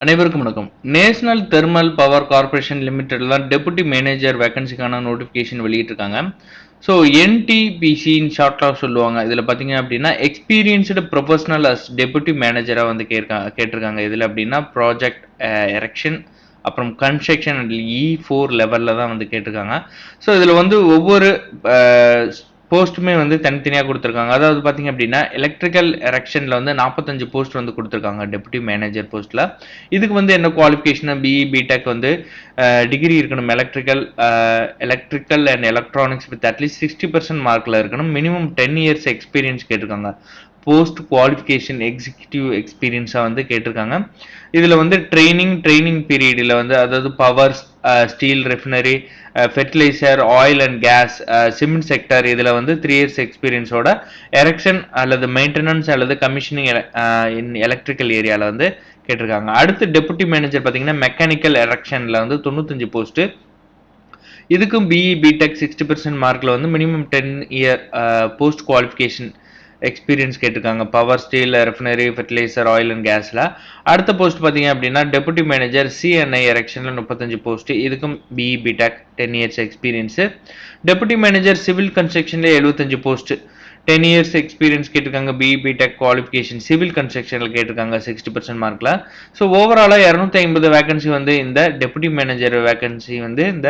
அனைவருக்கும் வணக்கம். National thermal power corporation லிமிடெட்ல டெபுட்டி மேனேஜர் வேகன்சிக்கான நோட்டிஃபிகேஷன் வெளியிட்டிருக்காங்க. ஸோ என்டிபிசின்னு ஷார்ட்டாக சொல்லுவாங்க. இதில் பார்த்தீங்க அப்படின்னா எக்ஸ்பீரியன்ஸ்டு ப்ரொஃபஷனல் அஸ் டெபுட்டி மேனேஜராக வந்து கேட்கா கேட்டிருக்காங்க. இதில் அப்படின்னா ப்ராஜெக்ட் எரெக்ஷன் eh, அப்புறம் கன்ஸ்ட்ரக்ஷன் அண்ட் இ ஃபோர் லெவலில் தான் வந்து கேட்டிருக்காங்க. ஸோ இதில் வந்து ஒவ்வொரு eh, போஸ்ட்டுமே வந்து தனித்தனியாக கொடுத்துருக்காங்க. அதாவது பார்த்தீங்க அப்படின்னா எலக்ட்ரிக்கல் எரெக்ஷனில் வந்து நாற்பத்தஞ்சு போஸ்ட் வந்து கொடுத்துருக்காங்க டெப்யூட்டி மேனேஜர் போஸ்ட்டில் இதுக்கு வந்து என்ன qualification B E B Tech வந்து டிகிரி இருக்கணும். Electrical electrical and electronics with at least sixty percent மார்க்கில் இருக்கணும். மினிமம் டென் இயர்ஸ் எக்ஸ்பீரியன்ஸ் கேட்டிருக்காங்க. போஸ்ட் குவாலிஃபிகேஷன் எக்ஸிக்யூட்டிவ் எக்ஸ்பீரியன்ஸாக வந்து கேட்டிருக்காங்க. இதில் வந்து ட்ரைனிங் ட்ரைனிங் பீரியடில் வந்து அதாவது power steel refinery fertiliser oil and gas cement sector இதில் வந்து த்ரீ இயர்ஸ் எக்ஸ்பீரியன்ஸோட எரெக்ஷன் அல்லது மெயின்டெனன்ஸ் அல்லது கமிஷனிங் இன் எலக்ட்ரிக்கல் ஏரியாவில் வந்து கேட்டிருக்காங்க. அடுத்து டெபுட்டி மேனேஜர் பார்த்தீங்கன்னா மெக்கானிக்கல் எரெக்ஷனில் வந்து தொண்ணூத்தஞ்சு போஸ்ட்டு இதுக்கும் பிஇ பிடெக் சிக்ஸ்டி பர்சன்ட் மார்க்கில் வந்து minimum ten year post qualification experience கேட்டிருக்காங்க. Power steel refinery fertiliser oil and கேஸில் அடுத்த போஸ்ட் பார்த்தீங்க அப்படின்னா டெபுட்டி மேனேஜர் சிஎன்ஐ எரெக்ஷனில் முப்பத்தஞ்சு போஸ்ட் இதுக்கும் B E B Tech ten years experience deputy manager civil கன்ஸ்ட்ரக்ஷனில் எழுபத்தஞ்சு போஸ்ட் டென் இயர்ஸ் எக்ஸ்பீரியன்ஸ் கேட்டிருக்காங்க B E B Tech qualification civil கன்ஸ்ட்ரக்ஷனில் கேட்டிருக்காங்க sixty percent மார்க்கில் ஸோ ஓவராலாக இரநூத்தி ஐம்பது வேகன்சி வந்து இந்த டெபுட்டி மேனேஜர் வேகன்சி வந்து இந்த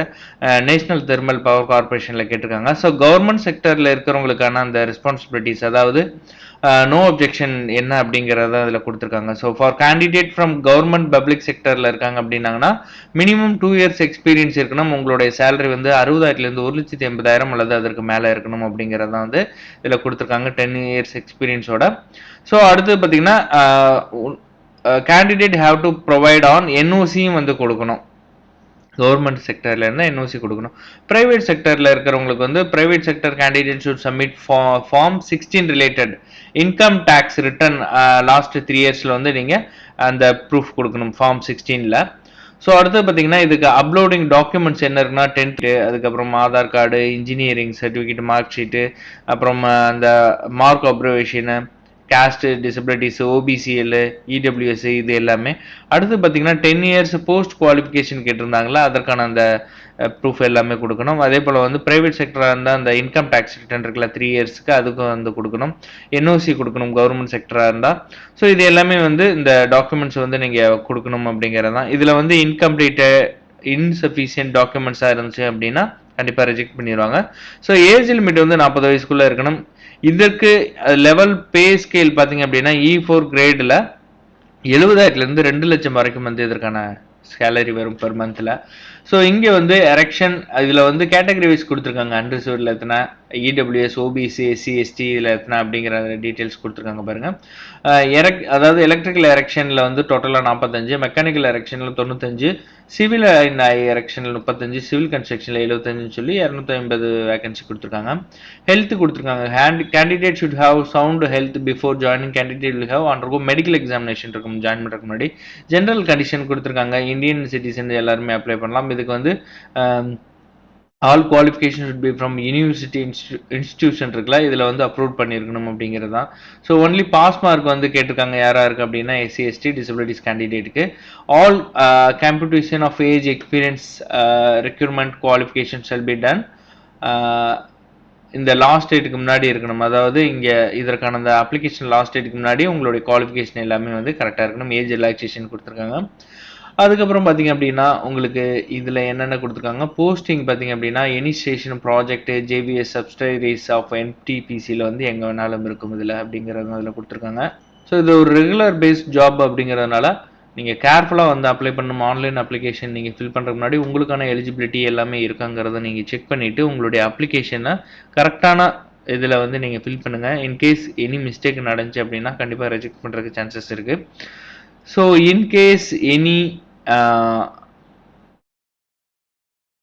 நேஷனல் தெர்மல் பவர் கார்பரேஷனில் கேட்டிருக்காங்க. ஸோ கவர்மெண்ட் செக்டரில் இருக்கிறவங்களுக்கான அந்த ரெஸ்பான்சிபிலிட்டிஸ் அதாவது நோ அப்ஜெக்ஷன் என்ன அப்படிங்கிறத அதில் கொடுத்துருக்காங்க. So for candidate from government public செக்டரில் இருக்காங்க அப்படின்னாங்கன்னா மினிமம் டூ இயர்ஸ் எக்ஸ்பீரியன்ஸ் இருக்கணும். உங்களுடைய சேலரி வந்து அறுபதாயிரத்துலேருந்து ஒரு லட்சத்தி எண்பதாயிரம் அல்லது அதற்கு மேலே இருக்கணும் அப்படிங்கிறத வந்து இதில் கொடுத்துருக்காங்க டென் இயர்ஸ் எக்ஸ்பீரியன்ஸோட ஸோ அடுத்து பார்த்தீங்கன்னா candidate have to provide on என்ஓசியும் வந்து கொடுக்கணும். கவர்மெண்ட் செக்டரில் இருந்தால் என்ஓசி கொடுக்கணும். ப்ரைவேட் செக்டரில் இருக்கிறவங்களுக்கு வந்து private sector candidate should submit form sixteen related income tax return last three இயர்ஸில் வந்து நீங்கள் அந்த ப்ரூஃப் கொடுக்கணும் ஃபார்ம் சிக்ஸ்டீனில் ஸோ அடுத்து பார்த்தீங்கன்னா இதுக்கு அப்லோடிங் டாக்குமெண்ட்ஸ் என்ன இருக்குன்னா டென்த்து அதுக்கப்புறம் Aadhaar card engineering certificate mark sheet அப்புறம் uh, அந்த மார்க் அப்ரவேஷனு கேஸ்ட் டிசபிலிட்டிஸு ஓபிசிஎல்லு இடபிள்யூஎஸ் இது எல்லாமே. அடுத்து பார்த்தீங்கன்னா டென் இயர்ஸ் போஸ்ட் குவாலிஃபிகேஷன் கேட்டிருந்தாங்களா? அதற்கான அந்த ப்ரூஃப் எல்லாமே கொடுக்கணும். அதே போல் வந்து ப்ரைவேட் செக்டராக இருந்தால் அந்த இன்கம் டேக்ஸ் ரிட்டர்ன் இருக்குல்ல த்ரீ இயர்ஸ்க்கு அதுக்கும் வந்து கொடுக்கணும். என்ஓசி கொடுக்கணும் கவர்மெண்ட் செக்டராக இருந்தால் ஸோ இது எல்லாமே வந்து இந்த டாக்குமெண்ட்ஸ் வந்து நீங்கள் கொடுக்கணும் அப்படிங்கிறது தான். இதில் வந்து இன்கம்ப்ளீட்டு இன்சஃபிஷியன்ட் டாக்குமெண்ட்ஸாக இருந்துச்சு அப்படின்னா கண்டிப்பாக ரிஜெக்ட் பண்ணிடுவாங்க ஸோ ஏஜ் லிமிட் வந்து நாற்பது வயசுக்குள்ளே இருக்கணும். இதற்கு லெவல் பே ஸ்கேல் பார்த்தீங்க அப்படின்னா இ ஃபோர் கிரேடில் எழுபதாயிரத்துலேருந்து ரெண்டு லட்சம் வரைக்கும் வந்து இதற்கான சேலரி வரும் பெர் மந்தில் ஸோ இங்கே வந்து எரெக்ஷன் இதில் வந்து கேட்டகரி வைஸ் கொடுத்துருக்காங்க அன்ரிசர்வ்டில் எத்தனை? இடபிள்யூஎஸ் ஓபிசி எஸ்சி எஸ்டி இதில் எத்தனை அப்படிங்கிற டீட்டெயில்ஸ் கொடுத்துருக்காங்க பாருங்கள் எரக் அதாவது எலக்ட்ரிக்கல் எரெக்ஷனில் வந்து டோட்டலாக நாற்பத்தஞ்சு மெக்கானிக்கல் எரெக்ஷனில் தொண்ணூத்தஞ்சு சிவில் எரெக்ஷனில் முப்பத்தஞ்சு சிவில் கன்ஸ்ட்ரக்ஷனில் எழுபத்தஞ்சுன்னு சொல்லி இரநூத்தி ஐம்பது வேகன்சி கொடுத்துருக்காங்க. ஹெல்த் கொடுத்துருக்காங்க. And candidate should have sound health before joining candidate will have undergo medical examination இருக்கும் ஜாயின் பண்ணுறதுக்கு முன்னாடி. ஜென்ரல் கண்டிஷன் கொடுத்துருக்காங்க. இந்தியன் சிட்டிசன் எல்லாருமே அப்ளை பண்ணலாம். இதுக்கு வந்து all qualification should be from university institution இருக்குல்ல இதில் வந்து அப்ரூவ் பண்ணியிருக்கணும் அப்படிங்கிறது தான் ஸோ ஒன்லி பாஸ் மார்க் வந்து கேட்டிருக்காங்க யாராக இருக்குது அப்படின்னா SC ST disabilities கேண்டிடேட்டுக்கு all computation of age experience requirement qualification shall be done இந்த லாஸ்ட் டேட்டுக்கு முன்னாடி இருக்கணும். அதாவது இங்கே இதற்கான அந்த அப்ளிகேஷன் லாஸ்ட் டேட்டுக்கு முன்னாடி உங்களுடைய குவாலிஃபிகேஷன் எல்லாமே வந்து கரெக்டாக இருக்கணும். ஏஜ் ரிலாக்ஸேஷன் கொடுத்துருக்காங்க. அதுக்கப்புறம் பார்த்தீங்க அப்படின்னா உங்களுக்கு இதில் என்னென்ன கொடுத்துருக்காங்க? போஸ்டிங் பார்த்தீங்க அப்படின்னா any station project JVs subsidiaries of என்டிபிசியில் வந்து எங்கே வேணாலும் இருக்கும் இதில் அப்படிங்கிறது அதில் கொடுத்துருக்காங்க. ஸோ இது ஒரு ரெகுலர் பேஸ்ட் ஜாப் அப்படிங்கிறதுனால நீங்கள் கேர்ஃபுல்லாக வந்து அப்ளை பண்ணணும். ஆன்லைன் அப்ளிகேஷன் நீங்கள் ஃபில் பண்ணுறதுக்கு முன்னாடி உங்களுக்கான எலிஜிபிலிட்டி எல்லாமே இருக்காங்கிறத நீங்கள் செக் பண்ணிவிட்டு உங்களுடைய அப்ளிகேஷனை கரெக்டான இதில் வந்து நீங்கள் ஃபில் பண்ணுங்கள் இன்கேஸ் எனி மிஸ்டேக் நடந்துச்சு அப்படின்னா கண்டிப்பாக ரிஜெக்ட் பண்ணுறதுக்கு சான்சஸ் இருக்குது ஸோ இன்கேஸ் எனி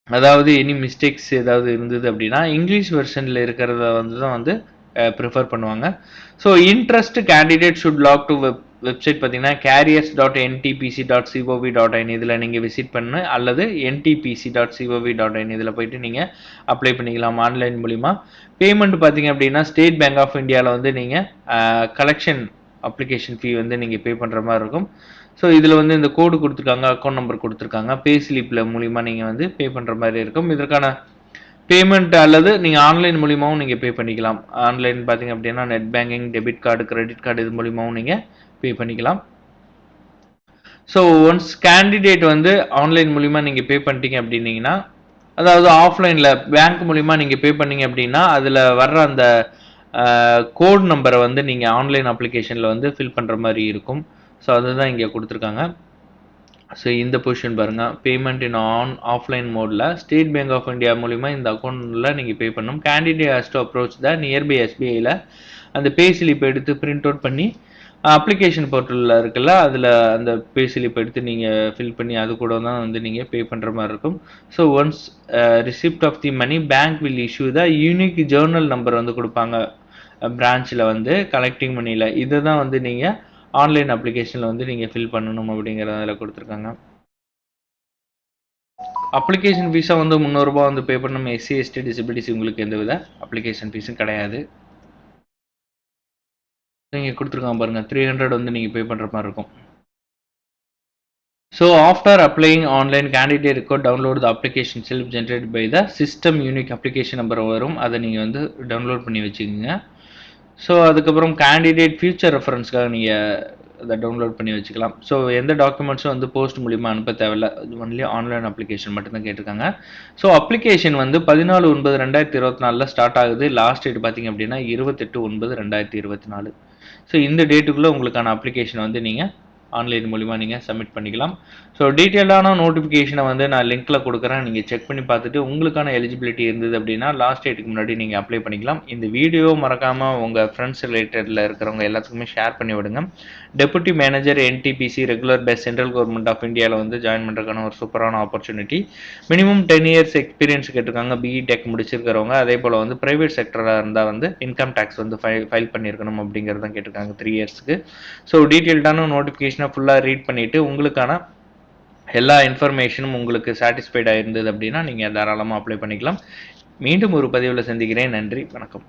அதாவது எனி மிஸ்டேக்ஸ் ஏதாவது இருந்தது அப்படின்னா இங்கிலீஷ் வெர்ஷனில் இருக்கிறத வந்து தான் வந்து ப்ரிஃபர் பண்ணுவாங்க. So interest candidate should log to web website பார்த்தீங்கன்னா careers dot NTPC dot gov dot in இதில் நீங்கள் விசிட் பண்ணு அல்லது NTPC dot gov dot in இதில் போயிட்டு நீங்கள் அப்ளை பண்ணிக்கலாம் ஆன்லைன் மூலிமா பேமெண்ட் பார்த்தீங்க அப்படின்னா ஸ்டேட் பேங்க் ஆஃப் இந்தியாவில் வந்து நீங்கள் கலெக்ஷன் அப்ளிகேஷன் ஃபீ வந்து நீங்கள் பே பண்ணுற மாதிரி இருக்கும். ஸோ இதில் வந்து இந்த கோடு கொடுத்துருக்காங்க அக்கௌண்ட் நம்பர் கொடுத்துருக்காங்க. பே ஸ்லிப்பில் மூலிமா நீங்கள் வந்து பே பண்ணுற மாதிரி இருக்கும். இதற்கான பேமெண்ட் அல்லது நீங்கள் ஆன்லைன் மூலியமாகவும் நீங்கள் பே பண்ணிக்கலாம். ஆன்லைன் பார்த்தீங்க அப்படின்னா net banking debit card credit card இது மூலியமாகவும் நீங்கள் பே பண்ணிக்கலாம். ஸோ ஒன்ஸ் கேண்டிடேட் வந்து ஆன்லைன் மூலிமா நீங்கள் பே பண்ணிட்டீங்க அப்படின்னீங்கன்னா அதாவது ஆஃப்லைனில் பேங்க் மூலிமா நீங்கள் பே பண்ணீங்க அப்படின்னா அதில் வர்ற அந்த கோட் நம்பரை வந்து நீங்கள் ஆன்லைன் அப்ளிகேஷனில் வந்து ஃபில் பண்ணுற மாதிரி இருக்கும். ஸோ அதுதான் இங்கே கொடுத்துருக்காங்க. ஸோ இந்த பொசிஷன் பாருங்கள் பேமெண்ட் இன் ஆன் ஆஃப்லைன் மோடில் ஸ்டேட் பேங்க் ஆஃப் இந்தியா மூலிமா இந்த அக்கௌண்ட்டில் நீங்கள் பே பண்ணணும். Candidate has to approach the nearby எஸ்பிஐயில் அந்த பே ஸ்லிப் எடுத்து பிரிண்ட் அவுட் பண்ணி அப்ளிகேஷன் போர்ட்டலில் இருக்குல்ல அதில் அந்த பே ஸ்லிப் எடுத்து நீங்கள் ஃபில் பண்ணி அது கூட தான் வந்து நீங்கள் பே பண்ணுற மாதிரி இருக்கும். So once receipt of the money bank will issue the unique journal number வந்து கொடுப்பாங்க. பிரான்ச்சில் வந்து கலெக்டிங் மணியில் இதை தான் வந்து நீங்கள் ஆன்லைன் அப்ளிகேஷனில் வந்து நீங்கள் ஃபில் பண்ணணும் அப்படிங்கிறத அதில் கொடுத்துருக்காங்க. அப்ளிகேஷன் ஃபீஸாக வந்து முந்நூறுரூபா வந்து பே பண்ணணும். எஸ்சி எஸ்டி டிசபிலிட்டிஸ் உங்களுக்கு எந்த வித அப்ளிகேஷன் ஃபீஸும் கிடையாது. நீங்கள் கொடுத்துருக்காங்க பாருங்கள் த்ரீ ஹண்ட்ரட் வந்து நீங்கள் பே பண்ணுற மாதிரி இருக்கும். So after applying online candidate record download the application self generate by the system unique application number வரும். அதை நீங்கள் வந்து டவுன்லோட் பண்ணி வச்சுக்கோங்க. ஸோ அதுக்கப்புறம் கேண்டிடேட் ஃபியூச்சர் ரெஃபரன்ஸ்க்காக நீங்கள் அதை டவுன்லோட் பண்ணி வச்சுக்கலாம். ஸோ எந்த டாக்குமெண்ட்ஸும் வந்து போஸ்ட் மூலிமா அனுப்ப தேவையில்ல. ஒன்லி ஆன்லைன் அப்ளிகேஷன் மட்டும்தான் கேட்டிருக்காங்க. ஸோ அப்ளிகேஷன் வந்து பதினாலு ஒன்பது ரெண்டாயிரத்தி இருபத்தி நாலில் ஸ்டார்ட் ஆகுது. லாஸ்ட் டேட் பார்த்தீங்க அப்படின்னா இருபத்தெட்டு ஒன்பது ரெண்டாயிரத்தி இருபத்தி நாலு. ஸோ இந்த டேட்டுக்குள்ளே உங்களுக்கான அப்ளிகேஷன் வந்து நீங்கள் ஆன்லைன் மூலிமா நீங்கள் சப்மிட் பண்ணிக்கலாம். ஸோ டீட்டெயிலான நோட்டிஃபிகேஷனை வந்து நான் லிங்க்கில் கொடுக்குறேன். நீங்கள் செக் பண்ணி பார்த்துட்டு உங்களுக்கான எலிஜிபிலிட்டி இருந்தது அப்படின்னா லாஸ்ட் டேட்டுக்கு முன்னாடி நீங்கள் அப்ளை பண்ணிக்கலாம். இந்த வீடியோ மறக்காமல் உங்கள் ஃப்ரெண்ட்ஸ் ரிலேட்டடில் இருக்கிறவங்க எல்லாத்துக்குமே ஷேர் பண்ணி விடுங்க. Deputy manager NTPC regular base central government of இந்தியாவில் வந்து ஜாயின் பண்ணுறதுக்கான ஒரு சூப்பரான opportunity minimum ten years experience கேட்டிருக்காங்க பிஇ டெக் முடிச்சிருக்கிறவங்க. அதே போல் வந்து ப்ரைவேட் செக்டராக இருந்தால் வந்து இன்கம் டேக்ஸ் வந்து ஃபைல் ஃபைல் பண்ணியிருக்கணும் அப்படிங்கிறதான் கேட்டிருக்காங்க த்ரீ இயர்ஸ்க்கு ஸோ டீட்டெயில்டான நோட்டிஃபிகேஷனை ஃபுல்லாக ரீட் பண்ணிவிட்டு உங்களுக்கான எல்லா இன்ஃபர்மேஷனும் உங்களுக்கு சாட்டிஸ்ஃபைடாக இருந்தது அப்படின்னா நீங்கள் தாராளமாக அப்ளை பண்ணிக்கலாம். மீண்டும் ஒரு பதிவில் சந்திக்கிறேன். நன்றி. வணக்கம்.